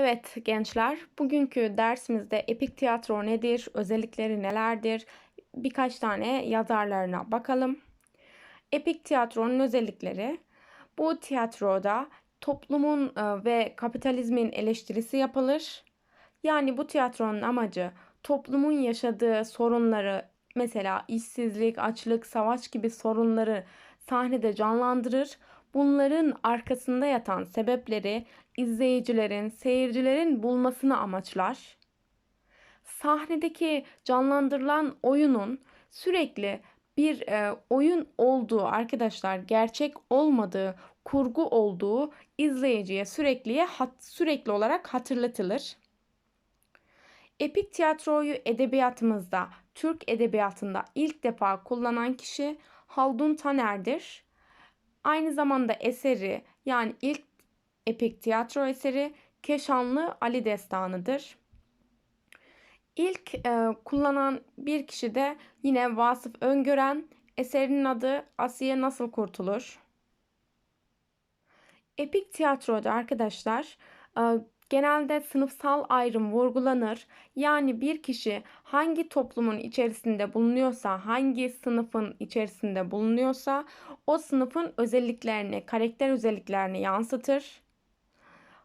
Evet gençler, bugünkü dersimizde epik tiyatro nedir, özellikleri nelerdir, birkaç tane yazarlarına bakalım. Epik tiyatronun özellikleri, bu tiyatroda toplumun e, ve kapitalizmin eleştirisi yapılır. Yani bu tiyatronun amacı toplumun yaşadığı sorunları, mesela işsizlik, açlık, savaş gibi sorunları sahnede canlandırır bunların arkasında yatan sebepleri izleyicilerin, seyircilerin bulmasını amaçlar. Sahnedeki canlandırılan oyunun sürekli bir e, oyun olduğu arkadaşlar gerçek olmadığı, kurgu olduğu izleyiciye sürekli hat, sürekli olarak hatırlatılır. Epik tiyatroyu edebiyatımızda, Türk edebiyatında ilk defa kullanan kişi Haldun Taner'dir. Aynı zamanda eseri yani ilk epik tiyatro eseri Keşanlı Ali Destanı'dır. İlk e, kullanan bir kişi de yine Vasıf Öngören. Eserinin adı Asiye Nasıl Kurtulur? Epik tiyatroda arkadaşlar e, genelde sınıfsal ayrım vurgulanır. Yani bir kişi hangi toplumun içerisinde bulunuyorsa, hangi sınıfın içerisinde bulunuyorsa o sınıfın özelliklerini, karakter özelliklerini yansıtır.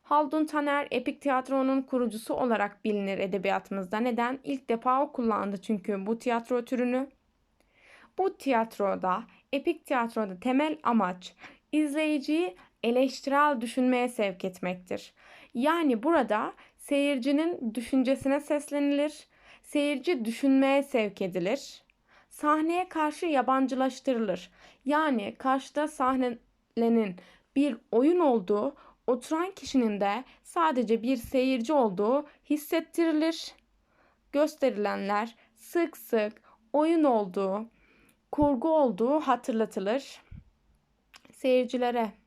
Haldun Taner epik tiyatronun kurucusu olarak bilinir edebiyatımızda. Neden? İlk defa o kullandı çünkü bu tiyatro türünü. Bu tiyatroda, epik tiyatroda temel amaç izleyiciyi eleştirel düşünmeye sevk etmektir. Yani burada seyircinin düşüncesine seslenilir, seyirci düşünmeye sevk edilir. Sahneye karşı yabancılaştırılır. Yani karşıda sahnelenin bir oyun olduğu, oturan kişinin de sadece bir seyirci olduğu hissettirilir. Gösterilenler sık sık oyun olduğu, kurgu olduğu hatırlatılır seyircilere.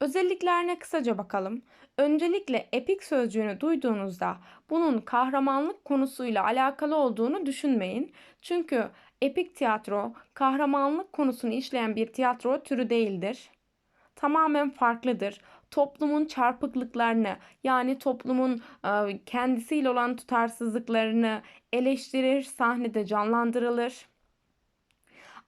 Özelliklerine kısaca bakalım. Öncelikle epik sözcüğünü duyduğunuzda bunun kahramanlık konusuyla alakalı olduğunu düşünmeyin. Çünkü epik tiyatro kahramanlık konusunu işleyen bir tiyatro türü değildir. Tamamen farklıdır. Toplumun çarpıklıklarını yani toplumun e, kendisiyle olan tutarsızlıklarını eleştirir, sahnede canlandırılır.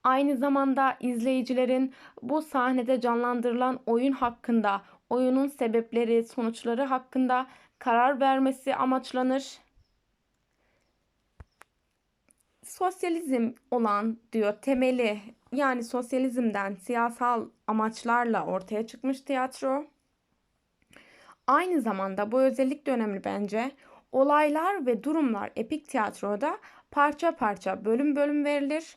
Aynı zamanda izleyicilerin bu sahnede canlandırılan oyun hakkında, oyunun sebepleri, sonuçları hakkında karar vermesi amaçlanır. Sosyalizm olan diyor temeli yani sosyalizmden siyasal amaçlarla ortaya çıkmış tiyatro. Aynı zamanda bu özellik de önemli bence. Olaylar ve durumlar epik tiyatroda parça parça bölüm bölüm verilir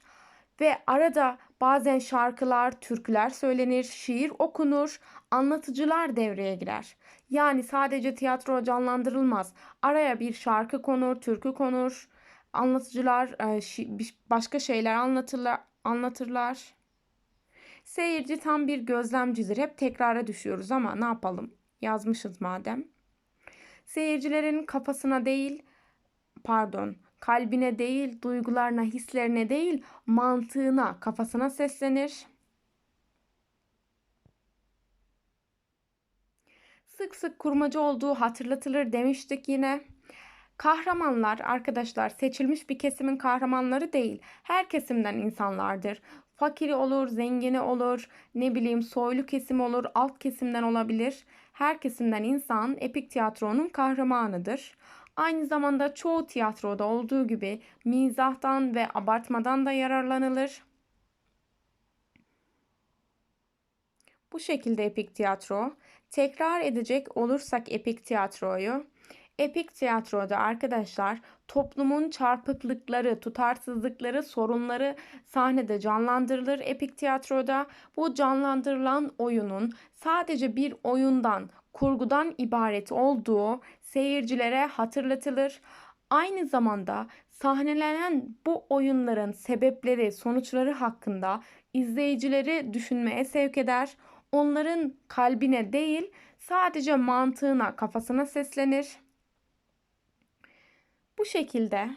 ve arada bazen şarkılar, türküler söylenir, şiir okunur, anlatıcılar devreye girer. Yani sadece tiyatro canlandırılmaz. Araya bir şarkı konur, türkü konur, anlatıcılar e, başka şeyler anlatırlar. anlatırlar. Seyirci tam bir gözlemcidir. Hep tekrara düşüyoruz ama ne yapalım? Yazmışız madem. Seyircilerin kafasına değil, pardon, kalbine değil, duygularına, hislerine değil, mantığına, kafasına seslenir. Sık sık kurmacı olduğu hatırlatılır demiştik yine. Kahramanlar arkadaşlar seçilmiş bir kesimin kahramanları değil. Her kesimden insanlardır. Fakiri olur, zengini olur, ne bileyim soylu kesim olur, alt kesimden olabilir. Her kesimden insan epik tiyatronun kahramanıdır. Aynı zamanda çoğu tiyatroda olduğu gibi mizahtan ve abartmadan da yararlanılır. Bu şekilde epik tiyatro. Tekrar edecek olursak epik tiyatroyu, Epik tiyatroda arkadaşlar toplumun çarpıklıkları, tutarsızlıkları, sorunları sahnede canlandırılır. Epik tiyatroda bu canlandırılan oyunun sadece bir oyundan, kurgudan ibaret olduğu seyircilere hatırlatılır. Aynı zamanda sahnelenen bu oyunların sebepleri, sonuçları hakkında izleyicileri düşünmeye sevk eder. Onların kalbine değil, sadece mantığına, kafasına seslenir. Bu şekilde